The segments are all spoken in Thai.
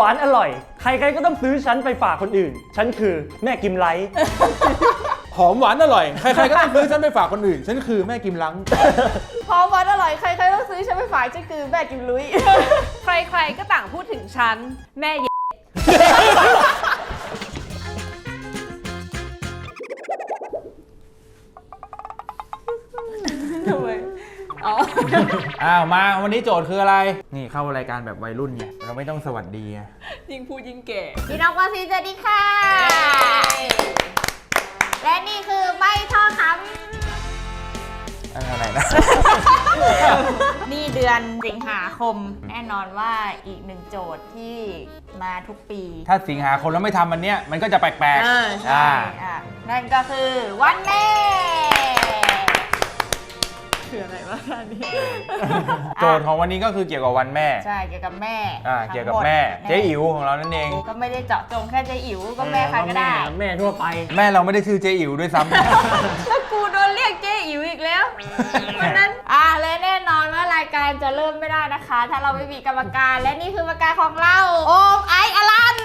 วานอร่อย ใครๆก็ต้องซื้อฉันไปฝากคนอื่น ฉันคือแม่กิมไลท์ หอมหวานอร่อย ใครๆก็ต้องซื้อฉันไปฝากคนอื่น ฉันคือแม่กิมลังพอวันอร่อยใครๆต้องซื้อฉันไปฝากฉันคือแม่กิมลุย ใครๆก็ต่างพูดถึงฉัน แม่ อ๋อ อ้าวมาวันนี้โจทย์คืออะไร นี่เข้ารายการแบบวัยรุ่นไงเราไม่ต้องสวัสดีไงยิ่งพูดยิ่งแก่ พี่น้องวาซีสวัสดีค่ะ และนี่คือไม่ท่อคอะไรนะำ นี่เดือนสิงหาคม แน่นอนว่าอีกหนึ่งโจทย์ที่มาทุกปี ถ้าสิงหาคมแล้วไม่ทำมันเนี้ยมันก็จะแปลกเออๆใช่อ่า อะนั่นก็คือวันแม่ คืออะไรวะอันนี้โจทย์ของวันนี้ก็คือเกี่ยวกับวันแม่ใช่เกี่ยวกับแม่อ่าทั้งเกี่ยวกับหดแม่ในเจ๊อิ๋วของเรานั่นเอง ก็ไม่ได้เจาะจงแค่เจ๊อิ๋วก็แม่ใครก็ได้ แม่ทั่วไป แม่เราไม่ได้ชื่อเจ๊อิ๋วด้วยซ้ำแล้วกูโดนเรียกเจ๊อิ๋วอีกแล้ววันนั้นอะและแน่นอนว่ารายการจะเริ่มไม่ได้นะคะ ถ้าเราไม่มีกรรมการและนี่คือกรรมการของเรา โอมไอซ์อลัน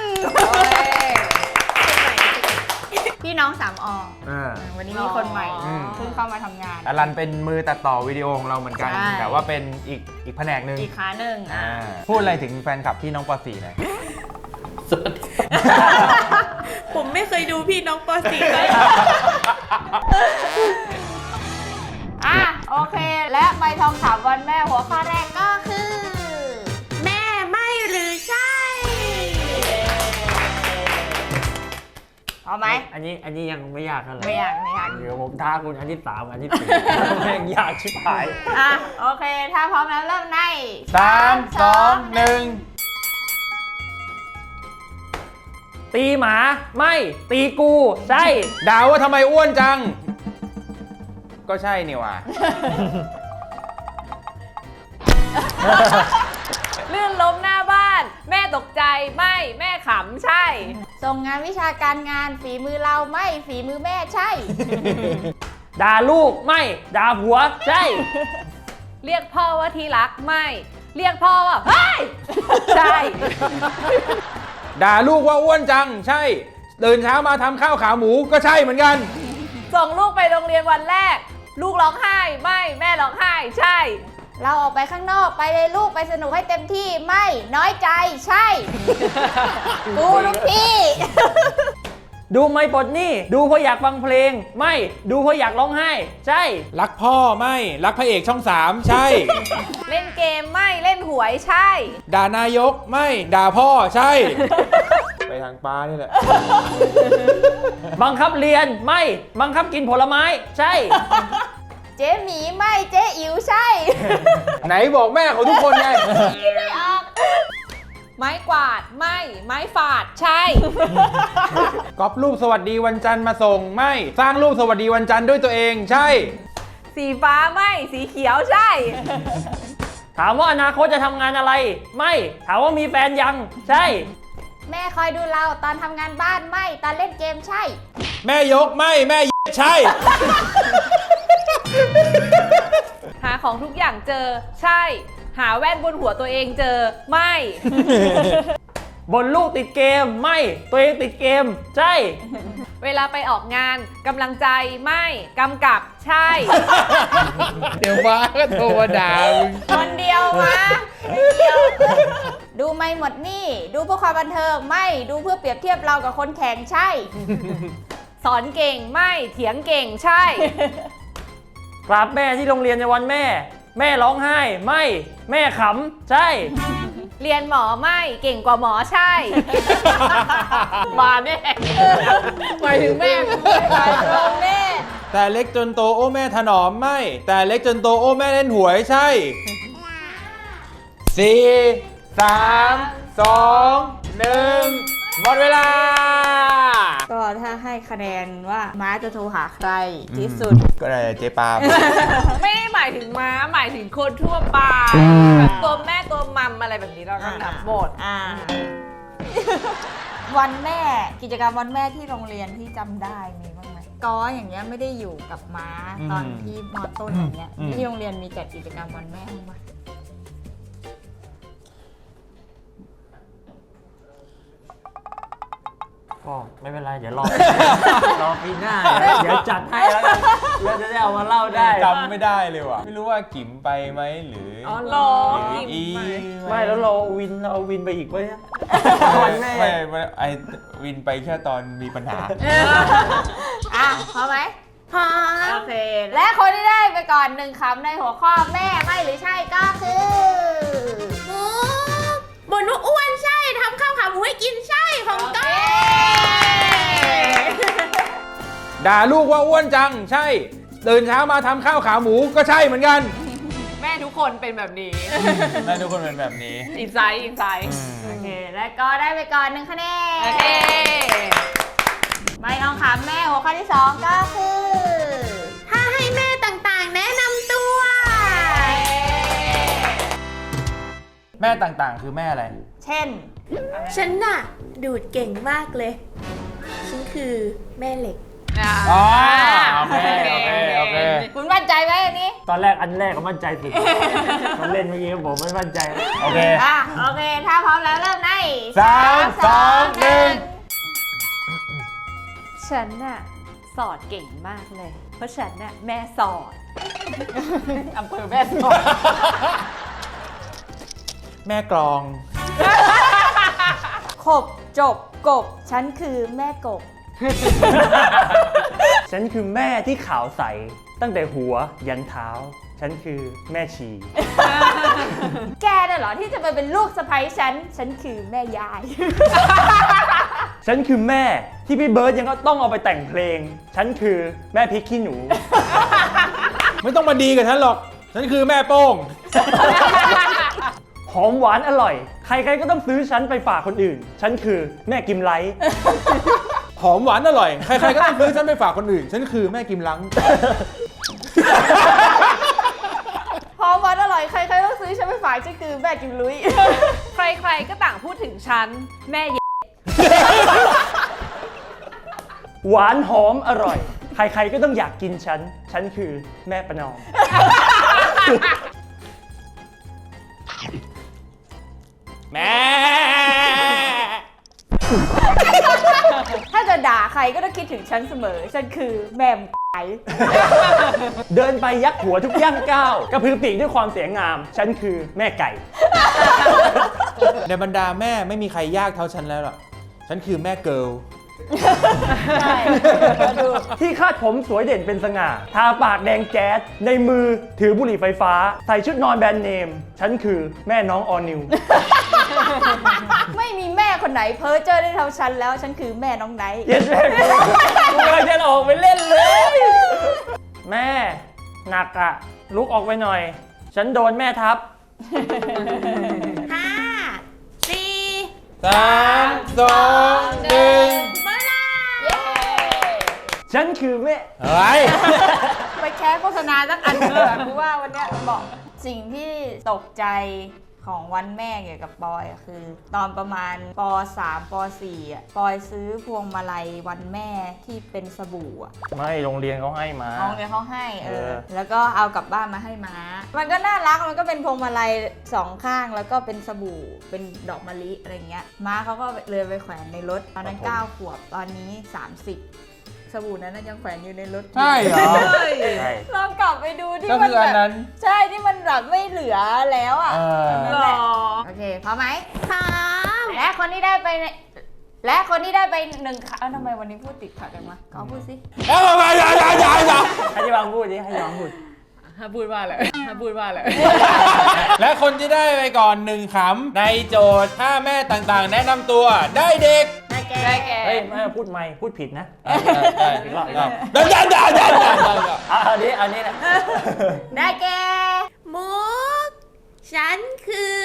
พี่น้องสามออ่า วันนี้มีคนใหม่อืม เพิ่งเข้ามาทำงาน อลันเป็นมือตัดต่อวิดีโอของเราเหมือนกัน ใช่ แต่ว่าเป็นอีกอีกแผนกหนึ่งอีกขาหนึ่งอ่าพูดอะไรถึงแฟนคลับที่น้องป .4 หน่อยผมไม่เคยดูพี่น้องป .4 เลย อะโอเค และใบทองสามวันแม่หัวข้อแรกก็คือ อาไหมอันนี้อันนี้ยังไม่ยากเท่าไหร่ไม่อยากไม่อยาก เดี๋ยวผมท้าคุณอันที่สามอันที่สี่แม่งยากชิบหายอะโอเค ถ้าพร้อมแล้วเริ่มในสามสองหนึ่งตีหมาไม่ตีกูใช่ด่าว่าทำไมอ้วนจัง ก็ใช่นี่หว่าลื่นล้มหน้าบ้าน แม่ตกใจไม่แม่ขำใช่ ส่งงานวิชาการงานฝีมือเราไม่ฝีมือแม่ใช่ ด่าลูกไม่ด่าผัวใช่ เรียกพ่อว่าที่รักไม่ เรียกพ่อว่าเฮ้ยใช่ ด่าลูกว่าอ้วนจังใช่ตื่นเช้ามาทำข้าวขาหมูก็ใช่เหมือนกัน ส่งลูกไปโรงเรียนวันแรก ลูกร้องไห้ไม่แม่ร้องไห้ใช่ เราออกไปข้างนอกไปเลยลูกไปสนุกให้เต็มที่ไม่น้อยใจใช่ กูลูกพี่ ดูไม่ปลดหนี่ดูเพราะอยากฟังเพลง ไม่ดูเพราะอยากร้องไห้ ใช่ รักพ่อไม่ รักพระเอกช่องสามใช่ เล่นเกมไม่เล่นหวยใช่ ด่านายกไม่ด่าพ่อใช่ ไปทางปลานี่แหละ บังคับเรียนไม่ บังคับกินผลไม้ ใช่ เจ๊หมีไม่เจ๊อิ๋วใช่ไหนบอกแม่ของทุกคนไงไม่ออก ไม้กวาดไม่ ไม้ฝาดใช่ ก๊อปรูปสวัสดีวันจันทร์มาส่งไม่ สร้างรูปสวัสดีวันจันทร์ด้วยตัวเองใช่ สีฟ้าไม่ สีเขียวใช่ ถามว่าอนาคตจะทำงานอะไร ไม่ ถามว่ามีแฟนยัง ใช่ แม่คอยดูเราตอนทำงานบ้านไม่ ตอนเล่นเกมใช่ แม่ยกไม่แม่ใช่ หาของทุกอย่างเจอ ใช่ หาแว่นบนหัวตัวเองเจอ ไม่ บนลูกติดเกมไม่ ตัวเองติดเกม ใช่ เวลาไปออกงานกำลังใจไม่กำกับใช่ เดี๋ยวฟ้าก็โทรมาด่ามึงคนเดียวมาไม่เดียวดูไม่หมดหนี่ ดูเพื่อความบันเทิงไม่ดูเพื่อเปรียบเทียบเรากับคนแข่งใช่ สอนเก่งไม่เถียงเก่งใช่ กราบแม่ที่โรงเรียนในวันแม่ แม่ร้องไห้ ไม่ แม่ขำ ใช่ เรียนหมอไม่เก่งกว่าหมอใช่ มาแน่หมายถึงแม่กูไม่หมายถึงแม่ แต่เล็กจนโตโอ้แม่ถนอมไม่ แต่เล็กจนโตโอ้แม่เล่นหวยใช่สี่สามสองหนึ่ง หมดเวลา ก็ถ้าให้คะแนนว่าม้าจะโทรหาใครที่สุด ก็ได้เจ๊ปาล์ม ไม่ได้หมายถึงม้าหมายถึงคนทั่วไปแบบตัวแม่ตัวมัมอะไรแบบนี้เราก็นับหมดอ่า วันแม่กิจกรรมวันแม่ที่โรงเรียนที่จำได้มีบ้างไหมกออย่างเงี้ยไม่ได้อยู่กับม้าตอนที่มอต้นอย่างเงี้ยอืม ที่โรงเรียนมีจัดกิจกรรมวันแม่บ้างไหม ก็ไม่เป็นไร เดี๋ยวรอ รอปีหน้า เดี๋ยวเดี๋ยวจัดให้แล้วกันแล้วจะได้เอามาเล่าได้ จำไม่ได้เลยว่ะ ไม่รู้ว่ากิ๋มไปไหมหรืออ๋อหเหรอรืออีไม่แล้วเราเอาวินเราเอาวินไปอีกไว้ยวันแม่ไม่ไม่ไอวินไปแค่ตอนมีปัญหา อะพร้อมไหมพอโอเค และคนที่ได้ไปก่อนหนึ่งคำในหัวข้อแม่ไม่หรือใช่ก็คือ หมูบนว่าอ้วน หมูให้กินใช่ของก้ด่าลูกว่าอ้วนจังใช่ตื่นเช้ามาทำข้าวขาหมูก็ใช่เหมือนกันแม่ทุกคนเป็นแบบนี้ แม่ทุกคนเป็นแบบนี้อินไซด์อินไซด์โอเค และก็ได้ไปก่อนหนึ่งคะแนนโอเคไม่ต้องคำแม่หัวข้อที่สองก็คือ ถ้าให้แม่ต่างๆ แนะนำตัว แม่ต่างๆ คือแม่อะไร เช่น ฉันน่ะ ดูดเก่งมากเลย ฉันคือแม่เหล็ก อ๋อโอเคโอเคโอเค คุณมั่นใจไหมอันนี้ตอนแรกอันแรกก็มั่นใจสุด มันเล่นเมื่อกี้ผมไม่มั่นใจ โอเคอะโอเค ถ้าพร้อมแล้วเริ่มในสามสองหนึ่งฉันน่ะสอดเก่งมากเลย เพราะฉันน่ะแม่สอด อำเภอแม่สอดแม่กลอง ขบจบกบ ฉันคือแม่กบ ฉันคือแม่ที่ขาวใส ตั้งแต่หัวยันเท้า ฉันคือแม่ชี แกน่ะเหรอที่จะไปเป็นลูกสะใภ้ฉัน ฉันคือแม่ยาย ฉันคือแม่ที่พี่เบิร์ดยังก็ต้องเอาไปแต่งเพลง ฉันคือแม่พริกขี้หนู ไม่ต้องมาดีกับฉันหรอก ฉันคือแม่โป้ง หอมหวานอร่อย ใครๆก็ต้องซื้อฉันไปฝากคนอื่น ฉันคือแม่กิมไลท์ หอมหวานอร่อย ใครๆก็ต้องซื้อฉันไปฝากคนอื่น ฉันคือแม่กิมลัง หอมหวานอร่อยใครๆต้องซื้อฉันไปฝากฉันคือแม่กิมลุย ใครๆก็ต่างพูดถึงฉัน แม่เยหวานหอมอร่อย ใครๆก็ต้องอยากกินฉัน ฉันคือแม่ประนอม แม่ ถ้าจะด่าใครก็ต้องคิดถึงฉันเสมอ ฉันคือแม่มไก่เดินไปยักหัวทุกย่างก้าวกระพือปีกด้วยความเสียงาม ฉันคือแม่ไก่ ในบรรดาแม่ไม่มีใครยากเท่าฉันแล้วหรอกฉันคือแม่เกิร์ล ใช่ที่คาดผมสวยเด่นเป็นสง่า ทาปากแดงแจ๊ดในมือถือบุหรี่ไฟฟ้า ใส่ชุดนอนแบรนด์เนม ฉันคือแม่น้องออนิว ไม่มีแม่คนไหนเพ้อเจอได้เท่าฉันแล้วฉันคือแม่น้องไนท์เย็นแม่กูกูกำลังจะออกไปเล่นเลย แม่ หนักอะลุกออกไปหน่อย ฉันโดนแม่ทับ ห้าสี่สามสองหนึ่งเมื่อไร ฉันคือแม่เฮ้ยไปแค่โฆษณาสักอันเถอะกูว่าวันเนี้ยบอกสิ่งที่ตกใจของวันแม่เกี่ยวกับปอยอะคือ ตอนประมาณป .3 ป .4 อะปอยซื้อพวงมาลัยวันแม่ที่เป็นสบู่อะไม่โรงเรียนเขาให้มา น้องเนี่ยเขาให้เอเอออ แล้วก็เอากลับบ้านมาให้ม้า มันก็น่ารักมันก็เป็นพวงมาลัยสองข้างแล้วก็เป็นสบู่เป็นดอกมะลิอะไรเงี้ยม้าเขาก็เลยไปแขวนในรถตอนนั้น 9 ขวบตอนนี้ 30 สบู่นั้นนะยังแขวนอยู่ในรถยู่ใช่เหรอ ใช่ลองกลับไปดูที่ก็มันคืออันแบบนั้นใช่ที่มันแบบไม่เหลือแล้วอะ เออนั่นแหละโอเคพร้อมไหมพร้อมและคนที่ได้ไปในและคนที่ได้ไปหนึ่งค่ะเอ้าทำไมวันนี้พูดติดขัดจังวะเขาพูดสิแล้วทำไมอย่าอย่าอย่าอย่าให้ยองพูดดิให้ยองพูด ถ้าพูดว่าอะไรถ้าพูดว่าอะไร และคนที่ได้ไปก่อนหนึ่งขำในโจทย์ถ้าแม่ต่างๆ แนะนำตัวได้เด็กได้ แก่แก่เฮ้ยไม่พูดไม่พูดผิดนะอีกรอบอีกดันดันดันดันอันนี้อันนี้นะได้แก่มุก ฉันคือ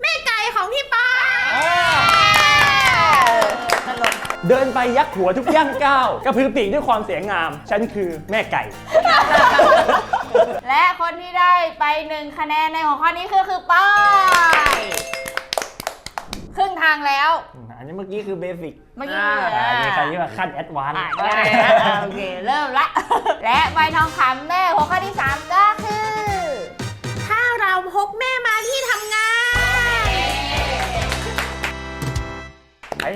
แม่ไก่ของพี่ป้าเดินไปยักหัวทุกย่างก้าวกระพือปีกด้วยความเสียงาม ฉันคือแม่ไก่ และคนที่ได้ไปหนึ่งคะแนนในหัวข้อนี้คือคือป้ายครึ่งทางแล้ว นนี้เมื่อกี้คือเบสิกเมื่อกี้เหลืออ่ามีใครที่มาขั้นแอดวานซ์อะได้นะอะโอเค เริ่มละ และใบทองคำแม่หัวข้อที่ 3 ก็คือ ถ้าเราพกแม่มาที่ทำงาน ไอ้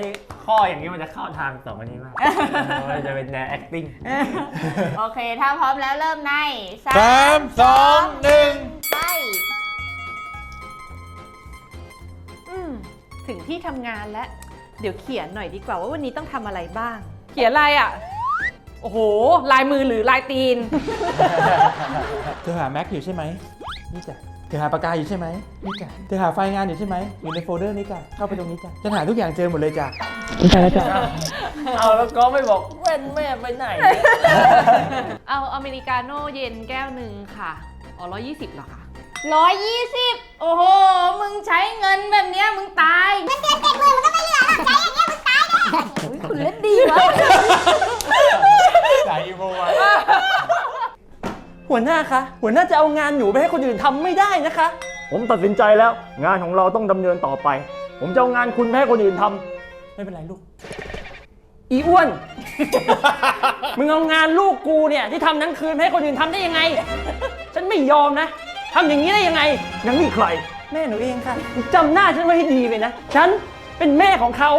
ข้อข้ออย่างนี้มันจะเข้าทางสองอันนี้มากมันจะเป็นแนว acting โอเค ถ้าพร้อมแล้วเริ่มในสามสองหนึ่งไปอืมถึงที่ทำงานแล้ว เดี๋ยวเขียนหน่อยดีกว่าว่าวันนี้ต้องทำอะไรบ้าง เขียนอะไรอะ โอ้โห ลายมือหรือลายตีน เธอหาแม็กอยู่ใช่ไหมนี่จ้ะเธอหาปากกาอยู่ใช่ไหมนี่จ้ะเธอหาไฟล์งานอยู่ใช่ไหมอยู่ในโฟลเดอร์นี้จ้ะเข้าไปตรงนี้จ้ะฉันหาทุกอย่างเจอหมดเลยจ้ะนี่ใช่แล้วจ้ะเอาแล้วก็ไม่บอกแว่นแม่ไปไหน เอาอเมริกาโน่เย็นแก้วหนึ่งค่ะ อ๋อร้อยยี่สิบเหรอคะ ร้อยยี่สิบโอ้โห มึงใช้เงินแบบเนี้ยมึงตายเงินเดือนเจ็ดหมื่นมันก็ไม่เหลือหรอกใช้อย่างเงี้ยมึงตายแน่คุณเล่นดีวะสายอีโวไว้หัวหน้าคะ หัวหน้าจะเอางานหนูไปให้คนอื่นทำไม่ได้นะคะ ผมตัดสินใจแล้ว งานของเราต้องดำเนินต่อไป ผมจะเอางานคุณไปให้คนอื่นทำไม่เป็นไรลูก อีอ้วน มึงเอางานลูกกูเนี่ยที่ทำทั้งคืนไปให้คนอื่นทำได้ยังไง ฉันไม่ยอมนะ ทำอย่างนี้ได้ยังไงยังมีใคร แม่หนูเองค่ะ จำหน้าฉันไว้ให้ดีเลยนะ ฉันเป็นแม่ของเขา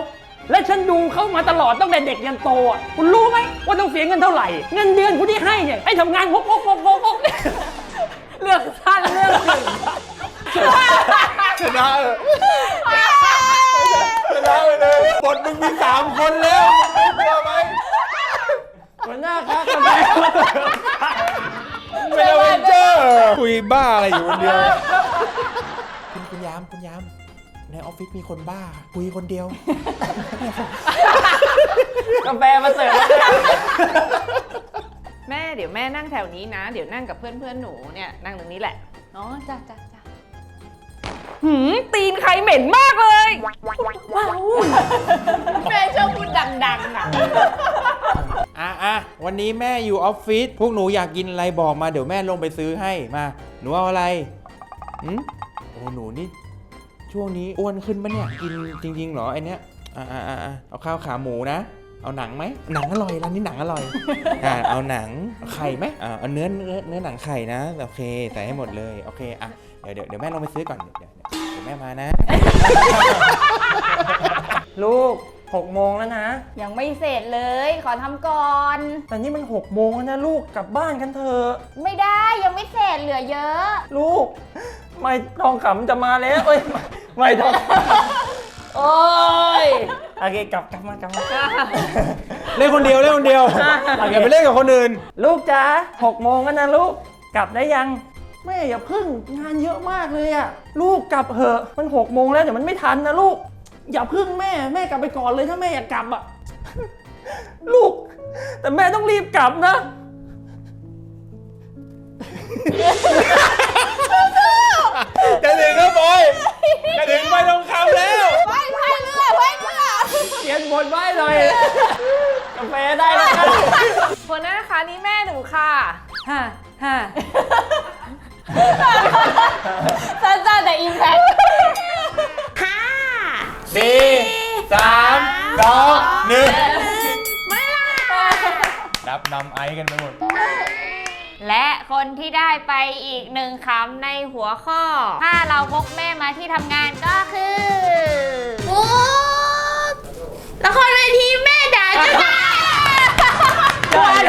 และฉันดูเขามาตลอดตั้งแต่เด็กยันโตอะคุณรู้ไหมว่าต้องเสียเงินเท่าไหร่ เงินเดือนคุณที่ให้เนี่ยให้ทำงานพกพกพกพกพกเลือกสั้นเลือกถึงชนะเออชนะไปเลยบทมึงมีสามคนแล้วมึงกลัวไหมหัวหน้าครับ คุยบ้าอะไรอยู่คนเดียว คุณคุณยามคุณยามในออฟฟิศมีคนบ้า คุยคนเดียว กาแฟมาเสิร์ฟแล้วเนี่ยแม่เดี๋ยวแม่นั่งแถวนี้นะ เดี๋ยวนั่งกับเพื่อนเพื่อนๆหนูเนี่ยนั่งตรงนี้แหละอ๋อจ้าจ้าจ้าหืมตีนใครเหม็นมากเลย ว้าว แม่ชอบพูดดังๆอะ อะอะวันนี้แม่อยู่ออฟฟิศพวกหนูอยากกินอะไรบอกมาเดี๋ยวแม่ลงไปซื้อให้มาหนูเอาอะไรอืมโอ้หนูนี่ช่วงนี้อ้วนขึ้นปะเนี่ยกินจริงๆเหรอไอเนี้ยอะอะอะเอาข้าวขาหมูนะ เอาหนังไหมหนังอร่อยร้านนี้หนังอร่อยอ่าเอาหนังเอาไข่ไหมอ่าเอาเนื้อเนื้อเนื้อหนังไข่นะโอเคใส่ให้หมดเลยโอเคอะเดี๋ยวเดี๋ยวเดี๋ยวแม่ลงไปซื้อก่อนเดี๋ยวเดี๋ยวแม่มานะ ลูก หกโมงแล้วนะ ยังไม่เสร็จเลย ขอทำก่อน แต่นี่มันหกโมงแล้วนะลูกกลับบ้านกันเถอะไม่ได้ยังไม่เสร็จเหลือเยอะ ลูก ไม่ทองคำจะมาแล้วเอ้ยไม่ไม่ทองโอ้ยโอเคกลับกลับมากลับมาเล่นคนเดียวเล่นคนเดียวอย่าไปเล่นกับคนอื่น ลูกจ๋าหกโมงแล้วนะลูกกลับได้ยังแม่อย่าพึ่งงานเยอะมากเลยอะลูกกลับเหอะมันหกโมงแล้วเดี๋ยวมันไม่ทันนะลูก อย่าพึ่งแม่แม่กลับไปก่อนเลยถ้าแม่อยากกลับอะลูก แต่แม่ต้องรีบกลับนะจะถึงแล้วบอยจะถึงไปลงคำแล้วไปไปเรือไปเรือเขียนบทไว้หน่อยกาแฟได้แล้วกันหัวหน้าคะนี่แม่หนูค่ะฮ่าฮ่าสั้นๆแต่อิมแพคค่ะ สี่สามสองหนึ่งไม่ล่ะรับนำไอซ์กันไปหมด และคนที่ได้ไปอีกหนึ่งคำในหัวข้อ ถ้าเราพกแม่มาที่ทำงานก็คือมุกละครเวทีแม่ด่าเจ้านาย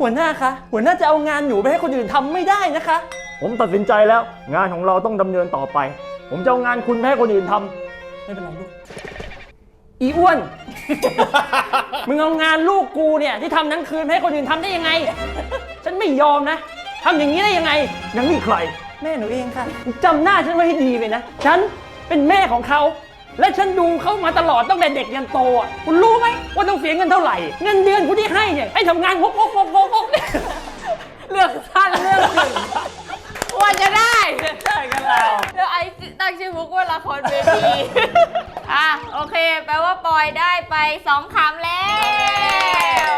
หัวหน้าคะ หัวหน้าจะเอางานหนูไปให้คนอื่นทำไม่ได้นะคะ ผมตัดสินใจแล้ว งานของเราต้องดำเนินต่อไป ผมจะเอางานคุณไปให้คนอื่นทำไม่เป็นไรลูก อีอ้วน มึงเอางานลูกกูเนี่ยที่ทำทั้งคืนไปให้คนอื่นทำได้ยังไง ฉันไม่ยอมนะทำอย่างนี้ได้ยังไง ยังมีใคร แม่หนูเองค่ะ จำหน้าฉันไว้ให้ดีเลยนะ ฉันเป็นแม่ของเขา และฉันดูเขามาตลอดตั้งแต่เด็กยันโตอะคุณรู้ไหมว่าต้องเสียเงินเท่าไหร่ เงินเดือนคุณที่ให้เนี่ยให้ทำงานพกพกพกพกพกเลือกสั้นเลือกถึง ว่าจะได้ใช่กันเราเดี๋ยวไอ้ตั้งชื่อมุกว่าละครเวทีอะโอเค แปลว่าปอยได้ไปสองคำแล้ว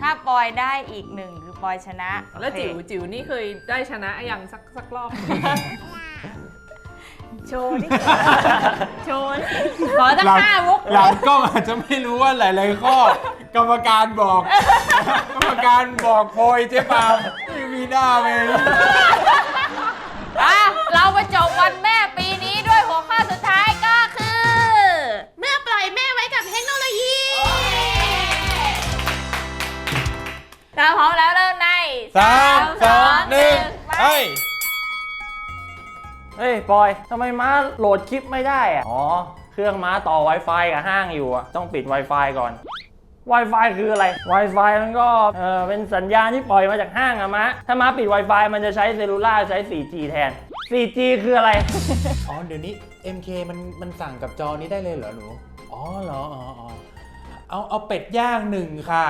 ถ้าปอยได้อีกหนึ่งคือปอยชนะแล้วจิ๋วโอเคจิ๋วนี่เคยได้ชนะอย่างสักสักรอบ โชว์ดิโชว์ดิขอตั้งห้ามุกหลังกล้องอาจจะไม่รู้ว่าหลายๆข้อกรรมการบอก กรรมการบอกโพยเจ๊ปาม ที่หน้าเองอะเรามาจบวันแม่ปีนี้ด้วยหัวข้อสุดท้ายก็คือ เมื่อปล่อยแม่ไว้กับเทคโนโลยีเราพร้อมแล้วเริ่มในสามสองหนึ่งไป เฮ้ยปอยทำไมม้าโหลดคลิปไม่ได้อะอ๋อ เครื่องม้าต่อ Wi-Fi กับห้างอยู่อะต้องปิด Wi-Fi ก่อน Wi-Fi คืออะไร Wi-Fi มันก็เออเป็นสัญญาณที่ปล่อยมาจากห้างอะมะ ถ้าม้าปิด Wi-Fi มันจะใช้เซลลูล่าใช้ 4G แทน 4G คืออะไร อ๋อ เดี๋ยวนี้ MK มันมันสั่งกับจอนี้ได้เลยเหรอหนู อ๋อเหรอ อ๋ออ๋อเอาเอาเป็ดย่างหนึ่งค่ะ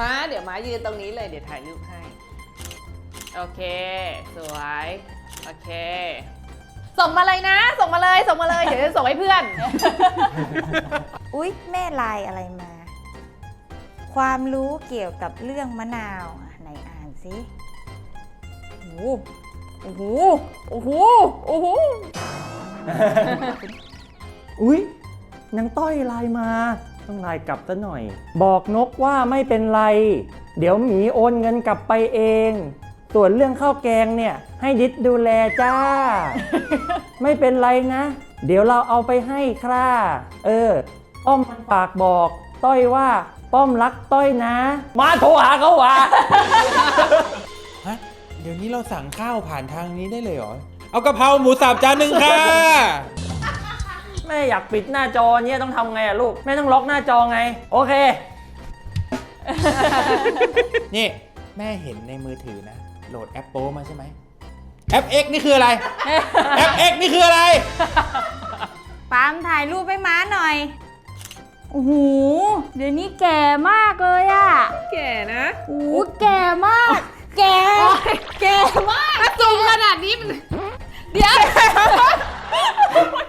มาเดี๋ยวมายืนตรงนี้เลยเดี๋ยวถ่ายรูปให้ โอเค สวย โอเค ส่งมาเลยนะ ส่งมาเลยส่งมาเลยเดี๋ยวจะส่งให้เพื่อน อุ๊ย แม่ลายอะไรมา ความรู้เกี่ยวกับเรื่องมะนาวอะไหนอ่านสิโอ้โหโอ้โหโอ้โหโอ้โหอุ๊ยนางต้อยไลน์มา ต้องไลน์กลับซะหน่อย บอกนกว่าไม่เป็นไร เดี๋ยวหมีโอนเงินกลับไปเอง ส่วนเรื่องข้าวแกงเนี่ยให้ดิดดูแลจ้า ไม่เป็นไรนะ เดี๋ยวเราเอาไปให้คร่าเออป้อมมันฝากบอก ต้อยว่าป้อมรักต้อยนะ มาโทรหาเขาวะฮะเดี๋ยวนี้เราสั่งข้าวผ่านทางนี้ได้เลยเหรอ เอากะเพราหมูสับจานหนึ่งค่ะ แม่อยากปิดหน้าจอเนี่ยต้องทำไงอะลูก แม่ต้องล็อกหน้าจอไง โอเค นี่ แม่เห็นในมือถือนะ โหลดแอปโป้มาใช่ไหมแอป X นี่คืออะไร แอป X นี่คืออะไร ปาล์มถ่ายรูปให้ม้าหน่อย โอ้โห เดี๋ยวนี้แก่มากเลยอะแก่นะโอ้โหแก่มาก แก่ แก่มาก ถ้าซูมขนาดนี้มัน เดี๋ยว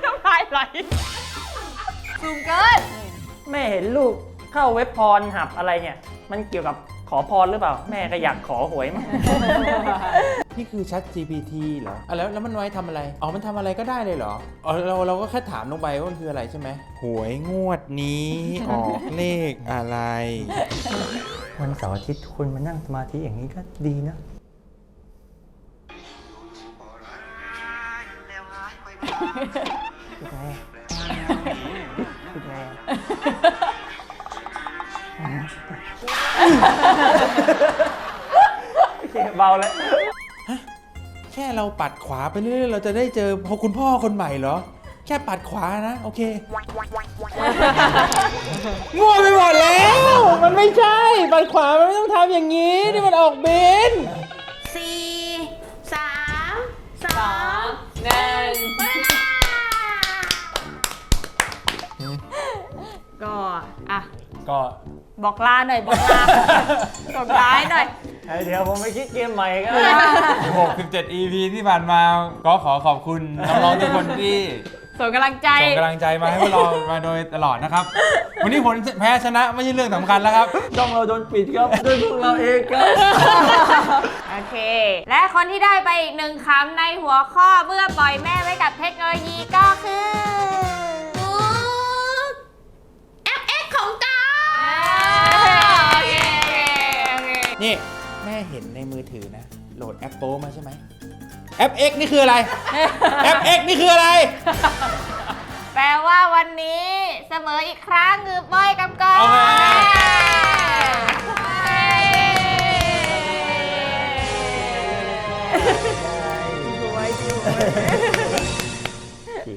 น้ำลายไหลสูงเกินแม่เห็นลูกเข้าเว็บพรหับอะไรเนี่ย มันเกี่ยวกับ ขอพรหรือเปล่า แม่ก็อยากขอหวยมั้งนี่คือ Chat GPT เหรออะแล้วแล้วมันไว้ทำอะไร อ๋อ มันทำอะไรก็ได้เลยเหรอ อ๋อ เราเราก็แค่ถามลงไปว่ามันคืออะไรใช่ไหม หวยงวดนี้ ออกเลขอะไร วันเสาร์อาทิตย์คุณมานั่งสมาธิอย่างนี้ก็ดีนะคุณแม่ โอเคเบาแล้ว แค่เราปัดขวาไปเรื่อยๆเราจะได้เจอพอคุณพ่อคนใหม่เหรอ แค่ปัดขวานะ โอเคง่วงไปหมดแล้ว มันไม่ใช่ ปัดขวา มันไม่ต้องทำอย่างนี้ นี่มันออกเบนสี่สามสองหนึ่งก็ อะ ก็ บอกลาหน่อยบอกลาบอกลาให้หน่อย เดี๋ยวผมไปคิดเกมใหม่ก็67 EP ที่ผ่านมา ก็ขอขอบคุณน้องๆทุกคนที่ส่งกำลังใจส่งกำลังใจมาให้พวกเรามาโดยตลอดนะครับ วันนี้ผลแพ้ชนะไม่ใช่เรื่องสำคัญแล้วครับช่องเราโดนปิดครับด้วยพวกเราเองครับโอเค และคนที่ได้ไปอีกหนึ่งคำในหัวข้อเมื่อปล่อยแม่ไว้กับเทคโนโลยีก็คือแอ นี่แม่เห็นในมือถือนะ โหลดแอปโป้มาใช่ไหมแอป X นี่คืออะไร แอป X นี่คืออะไร แปลว่าวันนี้เสมออีกครั้งงือบ้อยกำกอยโอเค